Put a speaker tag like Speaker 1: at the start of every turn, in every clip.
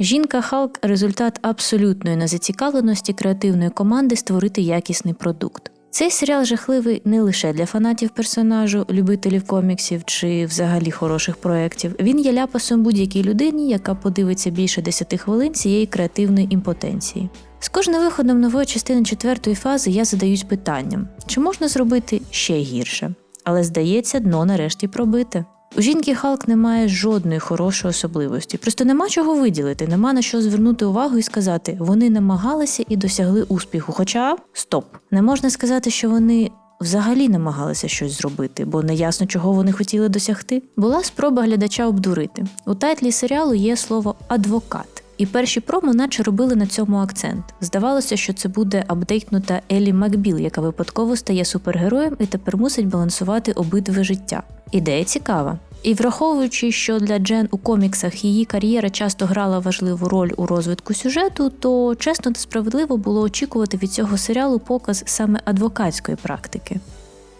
Speaker 1: Жінка Халк результат абсолютної незацікавленості креативної команди створити якісний продукт. Цей серіал жахливий не лише для фанатів персонажу, любителів коміксів чи взагалі хороших проєктів. Він є ляпасом будь-якій людині, яка подивиться більше 10 хвилин цієї креативної імпотенції. З кожним виходом нової частини четвертої фази я задаюсь питанням, чи можна зробити ще гірше. Але здається, дно нарешті пробите. У жінки Халк немає жодної хорошої особливості, просто нема чого виділити, нема на що звернути увагу і сказати, вони намагалися і досягли успіху. Хоча стоп, не можна сказати, що вони взагалі намагалися щось зробити, бо не ясно, чого вони хотіли досягти. Була спроба глядача обдурити. У тайтлі серіалу є слово адвокат. І перші промо наче робили на цьому акцент. Здавалося, що це буде апдейтнута Елі Макбіл, яка випадково стає супергероєм і тепер мусить балансувати обидве життя. Ідея цікава. І враховуючи, що для Джен у коміксах її кар'єра часто грала важливу роль у розвитку сюжету, то чесно та справедливо було очікувати від цього серіалу показ саме адвокатської практики.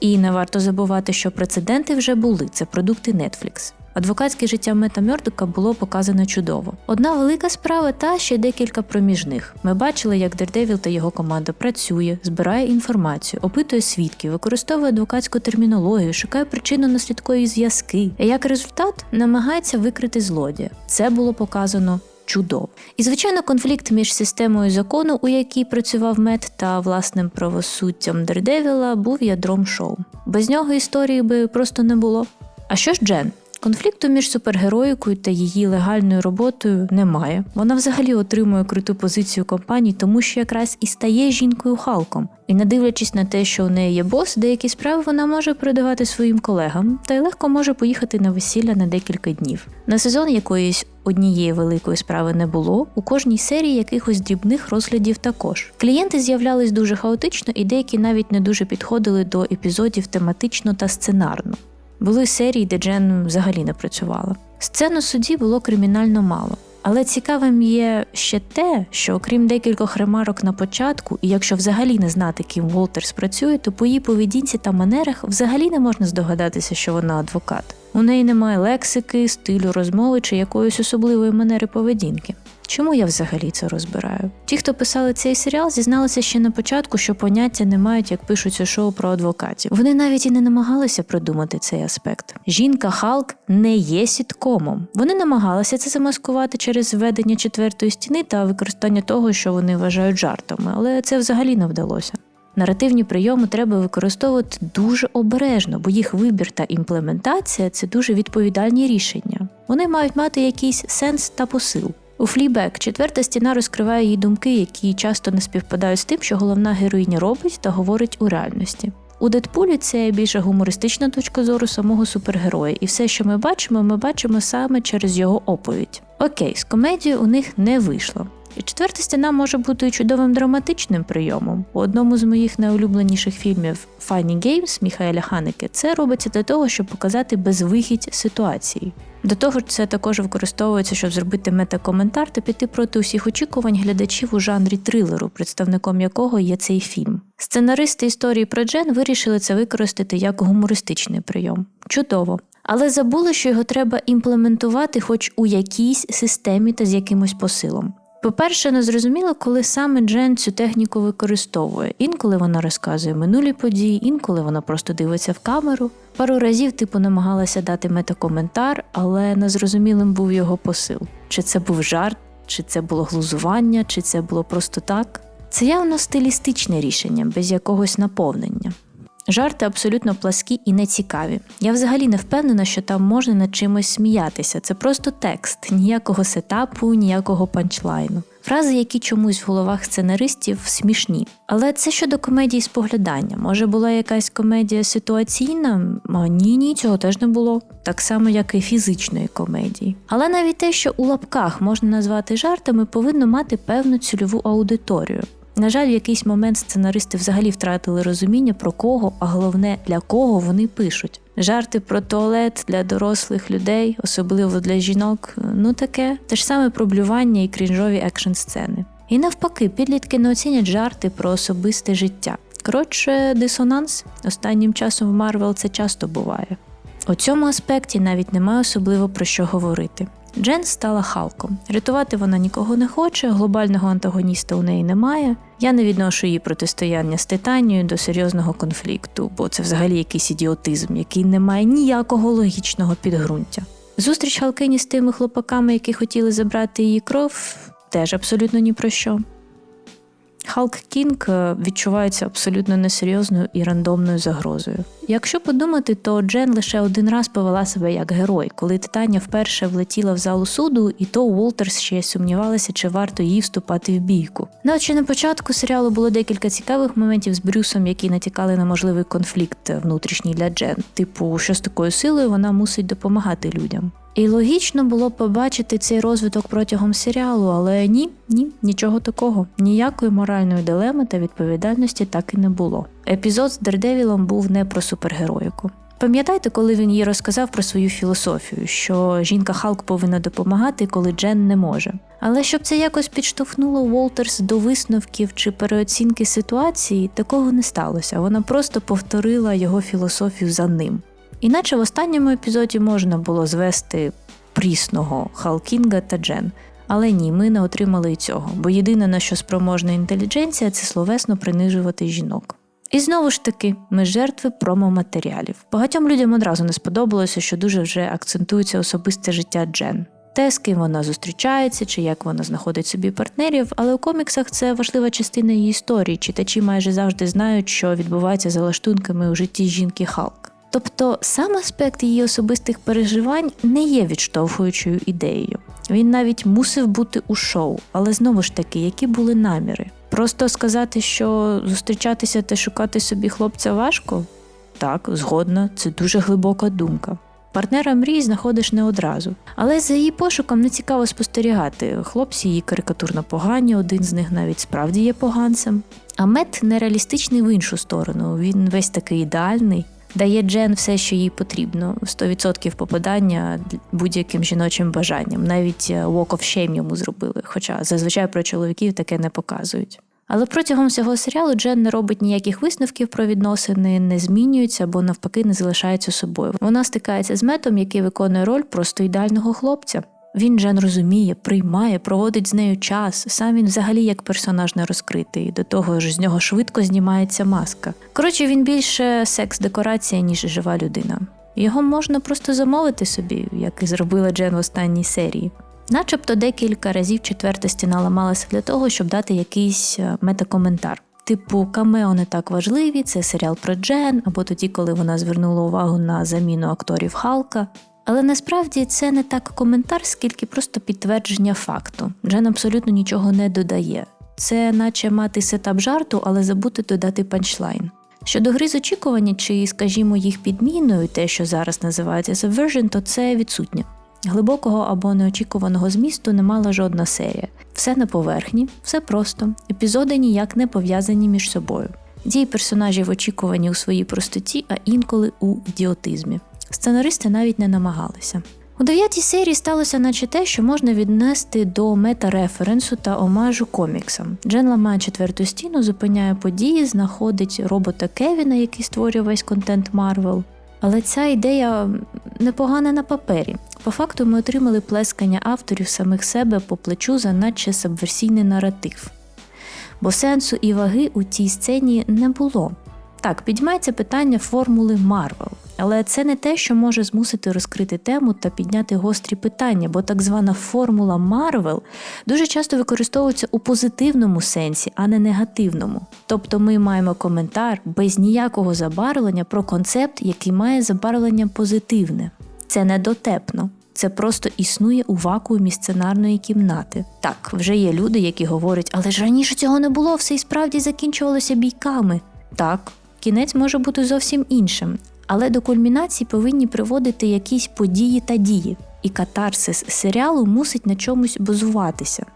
Speaker 1: І не варто забувати, що прецеденти вже були це продукти Netflix. Адвокатське життя Мета Мьордока було показано чудово. Одна велика справа та ще декілька проміжних. Ми бачили, як Дердевіл та його команда працює, збирає інформацію, опитує свідків, використовує адвокатську термінологію, шукає причинно-наслідкові зв'язки. А як результат намагається викрити злодія. Це було показано. Чудово. І, звичайно, конфлікт між системою закону, у якій працював мед, та власним правосуддям Дердевіла був ядром шоу. Без нього історії би просто не було. А що ж Джен? Конфлікту між супергероїкою та її легальною роботою немає. Вона взагалі отримує круту позицію компанії, тому що якраз і стає жінкою Халком. І не дивлячись на те, що у неї є бос, деякі справи вона може передавати своїм колегам та й легко може поїхати на весілля на декілька днів. На сезон якоїсь однієї великої справи не було. У кожній серії якихось дрібних розглядів також. Клієнти з'являлись дуже хаотично, і деякі навіть не дуже підходили до епізодів тематично та сценарно. Були серії, де Джен взагалі не працювала. Сцен у суді було кримінально мало. Але цікавим є ще те, що окрім декількох ремарок на початку, і якщо взагалі не знати, ким Волтерс працює, то по її поведінці та манерах взагалі не можна здогадатися, що вона адвокат. У неї немає лексики, стилю розмови чи якоїсь особливої манери поведінки. Чому я взагалі це розбираю? Ті, хто писали цей серіал, зізналися ще на початку, що поняття не мають, як пишуться шоу про адвокатів. Вони навіть і не намагалися придумати цей аспект. Жінка Халк не є сіткомом. Вони намагалися це замаскувати через введення четвертої стіни та використання того, що вони вважають жартами, але це взагалі не вдалося. Наративні прийоми треба використовувати дуже обережно, бо їх вибір та імплементація це дуже відповідальні рішення. Вони мають мати якийсь сенс та посил. У Флібек четверта стіна розкриває її думки, які часто не співпадають з тим, що головна героїня робить та говорить у реальності. У Дедпулі це більше гумористична точка зору самого супергероя, і все, що ми бачимо, ми бачимо саме через його оповідь. Окей, з комедією у них не вийшло. І четверта стіна може бути чудовим драматичним прийомом. У одному з моїх найулюбленіших фільмів Funny Games Міхаеля Ханеке це робиться для того, щоб показати безвихідь ситуації. До того ж, це також використовується, щоб зробити метакоментар та піти проти усіх очікувань глядачів у жанрі трилеру, представником якого є цей фільм. Сценаристи історії про Джен вирішили це використати як гумористичний прийом. Чудово. Але забули, що його треба імплементувати хоч у якійсь системі та з якимось посилом. По-перше, не зрозуміло, коли саме Джен цю техніку використовує. Інколи вона розказує минулі події, інколи вона просто дивиться в камеру. Пару разів, типу, намагалася дати метакоментар, але незрозумілим був його посил. Чи це був жарт, чи це було глузування, чи це було просто так. Це явно стилістичне рішення, без якогось наповнення. Жарти абсолютно пласкі і нецікаві. Я взагалі не впевнена, що там можна над чимось сміятися. Це просто текст, ніякого сетапу, ніякого панчлайну. Фрази, які чомусь в головах сценаристів смішні. Але це щодо комедії споглядання. Може була якась комедія ситуаційна? А ні, ні, цього теж не було. Так само, як і фізичної комедії. Але навіть те, що у лапках можна назвати жартами, повинно мати певну цільову аудиторію. На жаль, в якийсь момент сценаристи взагалі втратили розуміння про кого, а головне для кого вони пишуть. Жарти про туалет для дорослих людей, особливо для жінок, ну таке, те ж саме проблювання і крінжові екшн сцени. І навпаки, підлітки не оцінять жарти про особисте життя. Коротше, дисонанс останнім часом в Марвел це часто буває. У цьому аспекті навіть немає особливо про що говорити. Джен стала Халком. Рятувати вона нікого не хоче, глобального антагоніста у неї немає. Я не відношу її протистояння з Титанією до серйозного конфлікту, бо це взагалі якийсь ідіотизм, який не має ніякого логічного підґрунтя. Зустріч Халкині з тими хлопаками, які хотіли забрати її кров, теж абсолютно ні про що. Халк Кінг е, відчувається абсолютно несерйозною і рандомною загрозою. Якщо подумати, то Джен лише один раз повела себе як герой, коли Титання вперше влетіла в залу суду, і то Уолтерс ще сумнівалася, чи варто їй вступати в бійку. Наче на початку серіалу було декілька цікавих моментів з Брюсом, які натякали на можливий конфлікт внутрішній для Джен. Типу, що з такою силою вона мусить допомагати людям. І логічно було побачити цей розвиток протягом серіалу, але ні, ні, нічого такого. Ніякої моральної дилеми та відповідальності так і не було. Епізод з Дердевілом був не про супергероїку. Пам'ятаєте, коли він їй розказав про свою філософію, що жінка Халк повинна допомагати, коли Джен не може. Але щоб це якось підштовхнуло Уолтерс до висновків чи переоцінки ситуації, такого не сталося. Вона просто повторила його філософію за ним. Іначе в останньому епізоді можна було звести прісного Халкінга та Джен. Але ні, ми не отримали і цього, бо єдине на що спроможна інтелігенція це словесно принижувати жінок. І знову ж таки, ми жертви промоматеріалів. Багатьом людям одразу не сподобалося, що дуже вже акцентується особисте життя Джен. Те, з ким вона зустрічається, чи як вона знаходить собі партнерів, але у коміксах це важлива частина її історії. Читачі майже завжди знають, що відбувається за лаштунками у житті жінки Халк. Тобто сам аспект її особистих переживань не є відштовхуючою ідеєю. Він навіть мусив бути у шоу, але знову ж таки, які були наміри? Просто сказати, що зустрічатися та шукати собі хлопця важко? Так, згодна, це дуже глибока думка. Партнера мрій знаходиш не одразу, але за її пошуком не цікаво спостерігати. Хлопці її карикатурно погані, один з них навіть справді є поганцем. А мед нереалістичний в іншу сторону. Він весь такий ідеальний дає Джен все, що їй потрібно, 100% попадання будь-яким жіночим бажанням. Навіть е, Walk of Shame йому зробили, хоча зазвичай про чоловіків таке не показують. Але протягом всього серіалу Джен не робить ніяких висновків про відносини, не змінюється або навпаки не залишається собою. Вона стикається з метом, який виконує роль просто ідеального хлопця. Він Джен розуміє, приймає, проводить з нею час. Сам він взагалі як персонаж не розкритий. До того ж, з нього швидко знімається маска. Коротше, він більше секс-декорація, ніж жива людина. Його можна просто замовити собі, як і зробила Джен в останній серії. Начебто декілька разів четверта стіна ламалася для того, щоб дати якийсь е, метакоментар. Типу, камео не так важливі, це серіал про Джен, або тоді, коли вона звернула увагу на заміну акторів Халка. Але насправді це не так коментар, скільки просто підтвердження факту. Джен абсолютно нічого не додає. Це наче мати сетап жарту, але забути додати панчлайн. Щодо гри з очікування, чи, скажімо, їх підміною, те, що зараз називається subversion, то це відсутнє. Глибокого або неочікуваного змісту не мала жодна серія. Все на поверхні, все просто, епізоди ніяк не пов'язані між собою. Дії персонажів очікувані у своїй простоті, а інколи у ідіотизмі. Сценаристи навіть не намагалися. У дев'ятій серії сталося наче те, що можна віднести до мета-референсу та омажу коміксам. Джен ламає четверту стіну, зупиняє події, знаходить робота Кевіна, який створює весь контент Марвел. Але ця ідея непогана на папері. По факту ми отримали плескання авторів самих себе по плечу за наче сабверсійний наратив. Бо сенсу і ваги у цій сцені не було. Так, підіймається питання формули Марвел, але це не те, що може змусити розкрити тему та підняти гострі питання, бо так звана формула Марвел дуже часто використовується у позитивному сенсі, а не негативному. Тобто ми маємо коментар без ніякого забарвлення про концепт, який має забарвлення позитивне. Це не дотепно. Це просто існує у вакуумі сценарної кімнати. Так, вже є люди, які говорять, але ж раніше цього не було, все і справді закінчувалося бійками. Так, кінець може бути зовсім іншим, але до кульмінації повинні приводити якісь події та дії, і катарсис серіалу мусить на чомусь базуватися.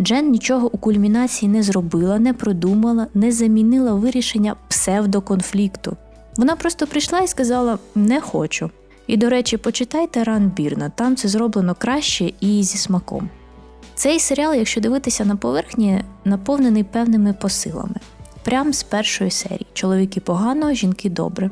Speaker 1: Джен нічого у кульмінації не зробила, не продумала, не замінила вирішення псевдоконфлікту. Вона просто прийшла і сказала не хочу. І, до речі, почитайте ран Бірна, там це зроблено краще і зі смаком. Цей серіал, якщо дивитися на поверхні, наповнений певними посилами. Прям з першої серії: чоловіки погано, жінки добре.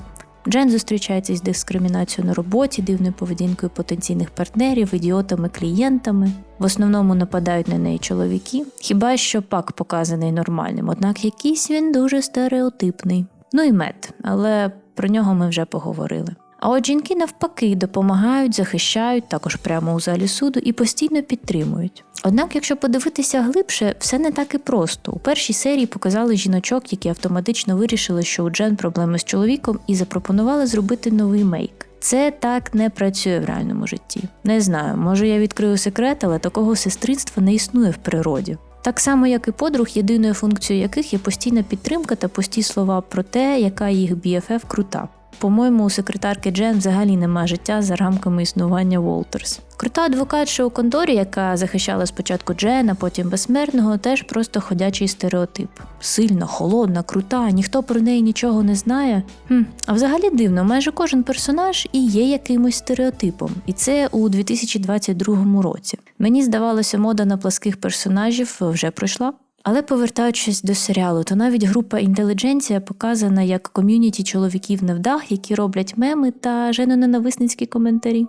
Speaker 1: Джен зустрічається з дискримінацією на роботі, дивною поведінкою потенційних партнерів, ідіотами, клієнтами. В основному нападають на неї чоловіки. Хіба що пак показаний нормальним, однак якийсь він дуже стереотипний. Ну і мед, але про нього ми вже поговорили. А от жінки навпаки допомагають, захищають також прямо у залі суду і постійно підтримують. Однак, якщо подивитися глибше, все не так і просто. У першій серії показали жіночок, які автоматично вирішили, що у Джен проблеми з чоловіком, і запропонували зробити новий мейк. Це так не працює в реальному житті. Не знаю, може я відкрию секрет, але такого сестринства не існує в природі. Так само, як і подруг, єдиною функцією яких є постійна підтримка та пусті слова про те, яка їх BFF крута. По-моєму, у секретарки Джен взагалі нема життя за рамками існування Волтерс. Крута адвокатша у конторі, яка захищала спочатку Джен, а потім безсмертного, теж просто ходячий стереотип. Сильна, холодна, крута, ніхто про неї нічого не знає. Хм, А взагалі дивно, майже кожен персонаж і є якимось стереотипом, і це у 2022 році. Мені здавалося, мода на пласких персонажів вже пройшла. Але повертаючись до серіалу, то навіть група інтелідженція показана як ком'юніті чоловіків невдах, які роблять меми та женоненависницькі коментарі.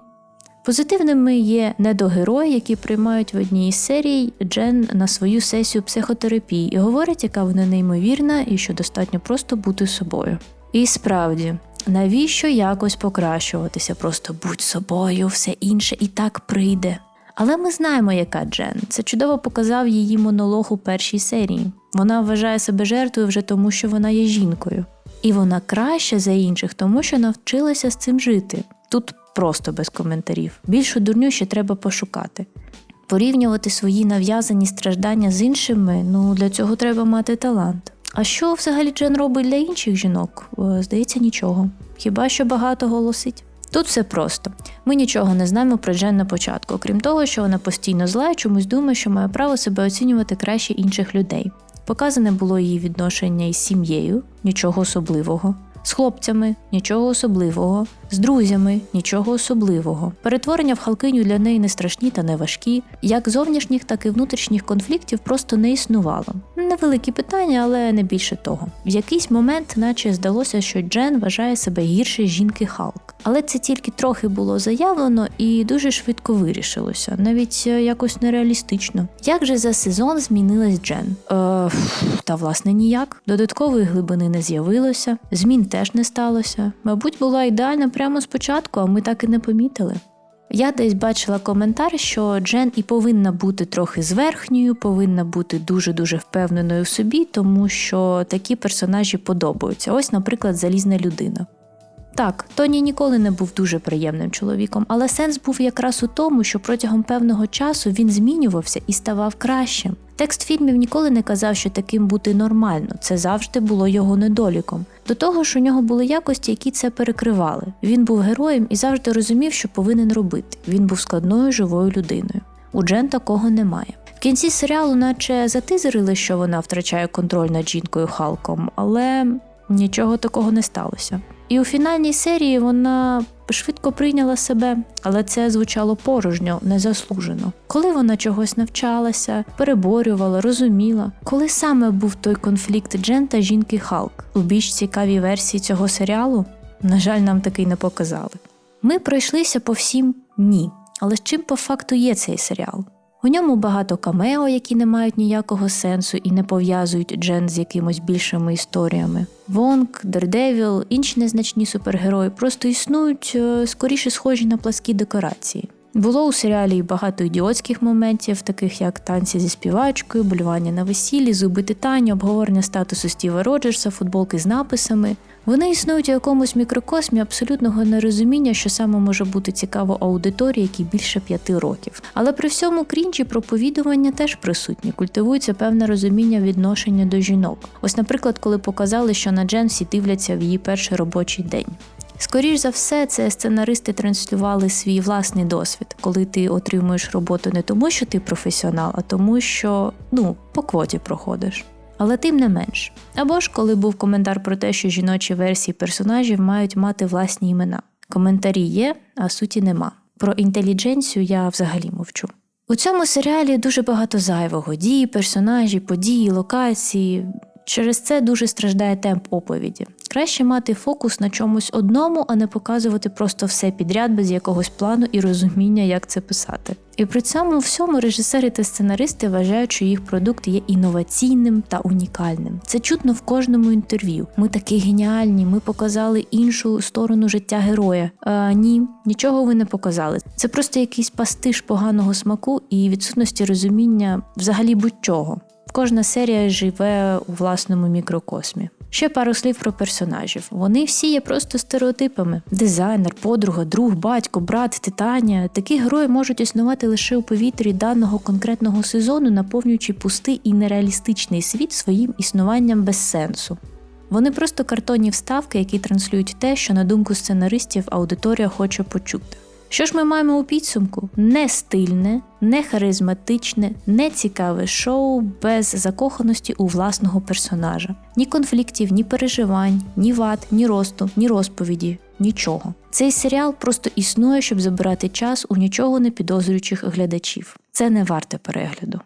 Speaker 1: Позитивними є недогерої, які приймають в одній із серій Джен на свою сесію психотерапії і говорять, яка вона неймовірна і що достатньо просто бути собою. І справді, навіщо якось покращуватися? Просто будь собою, все інше і так прийде. Але ми знаємо, яка Джен. Це чудово показав її монолог у першій серії. Вона вважає себе жертвою вже тому, що вона є жінкою. І вона краща за інших, тому що навчилася з цим жити. Тут просто без коментарів. Більшу дурню ще треба пошукати. Порівнювати свої нав'язані страждання з іншими ну для цього треба мати талант. А що взагалі Джен робить для інших жінок? Е, Здається, нічого. Хіба що багато голосить. Тут все просто. Ми нічого не знаємо про Джен на початку, окрім того, що вона постійно зла і чомусь думає, що має право себе оцінювати краще інших людей. Показане було її відношення із сім'єю, нічого особливого, з хлопцями нічого особливого, з друзями нічого особливого. Перетворення в халкиню для неї не страшні та не важкі. Як зовнішніх, так і внутрішніх конфліктів просто не існувало. Невеликі питання, але не більше того. В якийсь момент, наче здалося, що Джен вважає себе гірше жінки Халк. Але це тільки трохи було заявлено і дуже швидко вирішилося, навіть е, якось нереалістично. Як же за сезон змінилась Джен? Е, та власне ніяк. Додаткової глибини не з'явилося, змін теж не сталося. Мабуть, була ідеальна прямо спочатку, а ми так і не помітили. Я десь бачила коментар, що Джен і повинна бути трохи зверхньою, повинна бути дуже-дуже впевненою в собі, тому що такі персонажі подобаються. Ось, наприклад, залізна людина. Так, Тоні ніколи не був дуже приємним чоловіком, але сенс був якраз у тому, що протягом певного часу він змінювався і ставав кращим. Текст фільмів ніколи не казав, що таким бути нормально, це завжди було його недоліком. До того ж, у нього були якості, які це перекривали. Він був героєм і завжди розумів, що повинен робити. Він був складною живою людиною. У Джен такого немає. В кінці серіалу, наче затизерили, що вона втрачає контроль над жінкою Халком, але нічого такого не сталося. І у фінальній серії вона швидко прийняла себе, але це звучало порожньо, незаслужено. Коли вона чогось навчалася, переборювала, розуміла, коли саме був той конфлікт Джен та жінки Халк у більш цікавій версії цього серіалу, на жаль, нам такий не показали. Ми пройшлися по всім ні. Але з чим по факту є цей серіал? У ньому багато камео, які не мають ніякого сенсу і не пов'язують Джен з якимось більшими історіями. Вонг, Дердевіл, інші незначні супергерої просто існують е, скоріше схожі на пласкі декорації. Було у серіалі і багато ідіотських моментів, таких як танці зі співачкою, болювання на весіллі, зуби титані, обговорення статусу Стіва Роджерса, футболки з написами. Вони існують у якомусь мікрокосмі абсолютного нерозуміння, що саме може бути цікаво аудиторії, які більше п'яти років. Але при всьому крінжі проповідування теж присутні, культивується певне розуміння відношення до жінок. Ось, наприклад, коли показали, що на Джен всі дивляться в її перший робочий день. Скоріш за все, це сценаристи транслювали свій власний досвід, коли ти отримуєш роботу не тому, що ти професіонал, а тому, що ну по квоті проходиш. Але тим не менш. Або ж коли був коментар про те, що жіночі версії персонажів мають мати власні імена. Коментарі є, а суті нема. Про інтелідженцію я взагалі мовчу. У цьому серіалі дуже багато зайвого дії, персонажі, події, локації. Через це дуже страждає темп оповіді. Краще мати фокус на чомусь одному, а не показувати просто все підряд без якогось плану і розуміння, як це писати. І при цьому всьому режисери та сценаристи вважають, що їх продукт є інноваційним та унікальним. Це чутно в кожному інтерв'ю. Ми такі геніальні, ми показали іншу сторону життя героя. А, ні, нічого ви не показали. Це просто якийсь пастиш поганого смаку і відсутності розуміння взагалі будь-чого. Кожна серія живе у власному мікрокосмі. Ще пару слів про персонажів. Вони всі є просто стереотипами: дизайнер, подруга, друг, батько, брат, титанія. Такі герої можуть існувати лише у повітрі даного конкретного сезону, наповнюючи пустий і нереалістичний світ своїм існуванням без сенсу. Вони просто картонні вставки, які транслюють те, що на думку сценаристів аудиторія хоче почути. Що ж ми маємо у підсумку? Не стильне, не харизматичне, не цікаве шоу без закоханості у власного персонажа. Ні конфліктів, ні переживань, ні вад, ні росту, ні розповіді, нічого. Цей серіал просто існує, щоб забирати час у нічого не підозрюючих глядачів. Це не варте перегляду.